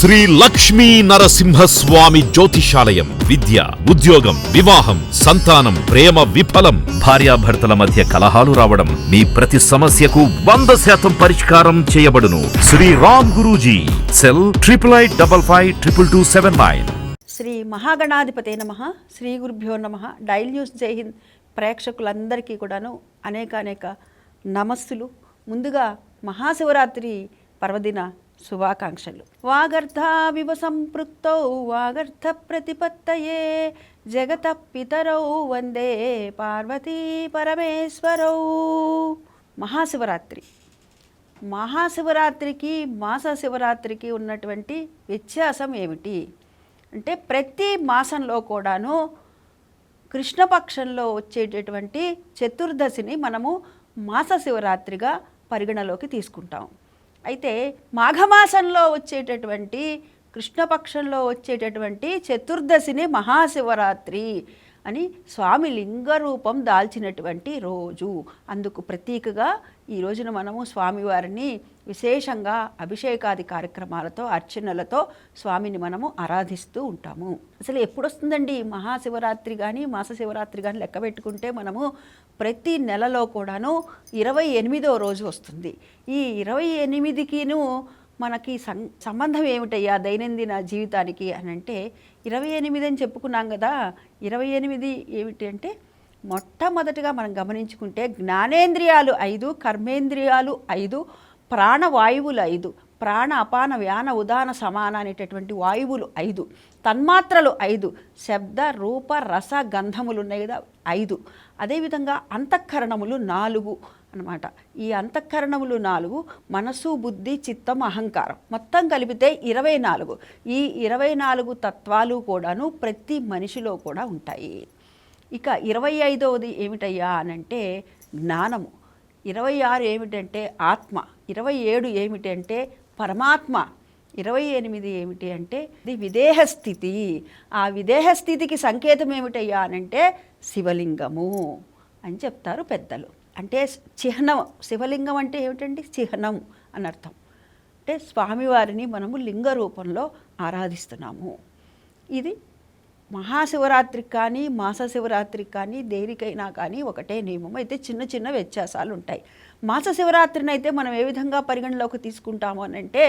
శ్రీ లక్ష్మీ నరసింహస్వామి జ్యోతిషాలయం. విద్య ఉద్యోగం వివాహం సంతానం ప్రేమ విఫలం భార్యాభర్తల మధ్య కలహాలు రావడం మీ ప్రతి సమస్యకు వంద శాతం పరిష్కారం చేయబడును. Shri Ram Guruji cell triple eight double five triple two seven nine. Shri మహాగణాధిపతే నమ. శ్రీ గురుభ్యో నమ. డైల్ న్యూస్ జై హింద్ ప్రేక్షకులందరికీ కూడాను అనేక అనేక నమస్సులు. ముందుగా మహాశివరాత్రి పర్వదిన శుభాకాంక్షలు. వాగర్ధావివ సంపృక్తౌ వాగర్ధ ప్రతిపత్తయే జగత పితరౌ వందే పార్వతీ పరమేశ్వరౌ. మహాశివరాత్రి. మహాశివరాత్రికి మాస శివరాత్రికి ఉన్నటువంటి వ్యత్యాసం ఏమిటి? అంటే ప్రతి మాసంలో కూడాను కృష్ణపక్షంలో వచ్చేటటువంటి చతుర్దశిని మనము మాస శివరాత్రిగా పరిగణలోకి తీసుకుంటాం. అయితే మాఘమాసంలో వచ్చేటటువంటి కృష్ణపక్షంలో వచ్చేటటువంటి చతుర్దశిని మహాశివరాత్రి. అని స్వామి లింగ రూపం దాల్చినటువంటి రోజు. అందుకు ప్రతీకగా ఈ రోజున మనము స్వామివారిని విశేషంగా అభిషేకాది కార్యక్రమాలతో అర్చనలతో స్వామిని మనము ఆరాధిస్తూ ఉంటాము. అసలు ఎప్పుడు వస్తుందండి మహాశివరాత్రి కానీ మాస శివరాత్రి కానీ లెక్క పెట్టుకుంటే మనము ప్రతి నెలలో కూడాను ఇరవై ఎనిమిదో రోజు వస్తుంది. ఈ ఇరవై ఎనిమిదికిను మనకి సం సంబంధం ఏమిటయ్యా దైనందిన జీవితానికి అని అంటే ఇరవై ఎనిమిది అని చెప్పుకున్నాం కదా ఇరవై ఎనిమిది ఏమిటి అంటే మొట్టమొదటిగా మనం గమనించుకుంటే జ్ఞానేంద్రియాలు ఐదు కర్మేంద్రియాలు ఐదు ప్రాణవాయువులు ఐదు ప్రాణ అపాన వ్యాన ఉదాన సమాన అనేటటువంటి వాయువులు ఐదు తన్మాత్రలు ఐదు శబ్ద రూప రస గంధములు ఉన్నాయి కదా ఐదు. అదేవిధంగా అంతఃకరణములు నాలుగు అన్నమాట. ఈ అంతఃకరణములు నాలుగు మనసు బుద్ధి చిత్తం అహంకారం. మొత్తం కలిపితే ఇరవై నాలుగు. ఈ ఇరవై నాలుగు తత్వాలు కూడాను ప్రతి మనిషిలో కూడా ఉంటాయి. ఇక ఇరవై ఐదవది ఏమిటయ్యా అనంటే జ్ఞానము. ఇరవై ఆరు ఏమిటంటే ఆత్మ. ఇరవై ఏడు ఏమిటంటే పరమాత్మ. ఇరవై ఎనిమిది ఏమిటి అంటే ఇది విదేహ స్థితి. ఆ విదేహ స్థితికి సంకేతం ఏమిటయ్యా అనంటే శివలింగము అని చెప్తారు పెద్దలు. అంటే చిహ్నం శివలింగం అంటే ఏమిటండి? చిహ్నం అని అర్థం. అంటే స్వామివారిని మనము లింగ రూపంలో ఆరాధిస్తున్నాము. ఇది మహాశివరాత్రికి కానీ మాస శివరాత్రికి కానీ దేనికైనా కానీ ఒకటే నియమం. అయితే చిన్న చిన్న వ్యత్యాసాలు ఉంటాయి మాస శివరాత్రిని అయితే మనం ఏ విధంగా పరిగణలోకి తీసుకుంటాము అని అంటే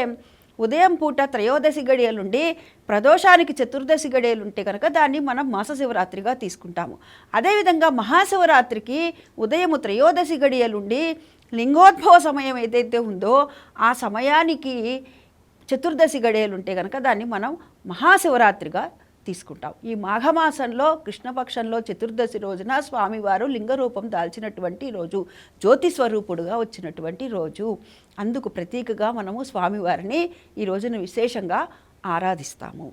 ఉదయం పూట త్రయోదశి గడియలుండి ప్రదోషానికి చతుర్దశి గడియలుంటే కనుక దాన్ని మనం మాస శివరాత్రిగా తీసుకుంటాము. అదేవిధంగా మహాశివరాత్రికి ఉదయం త్రయోదశి గడియలుండి లింగోద్భవ సమయం ఏదైతే ఉందో ఆ సమయానికి చతుర్దశి గడియలుంటే కనుక దాన్ని మనం మహాశివరాత్రిగా తీసుకుంటాం. ఈ మాఘమాసంలో కృష్ణపక్షంలో చతుర్దశి రోజున స్వామివారు లింగరూపం దాల్చినటువంటి రోజు జ్యోతి స్వరూపుడుగా వచ్చినటువంటి రోజు. అందుకు ప్రతీకగా మనము స్వామివారిని ఈ రోజున విశేషంగా ఆరాధిస్తాము.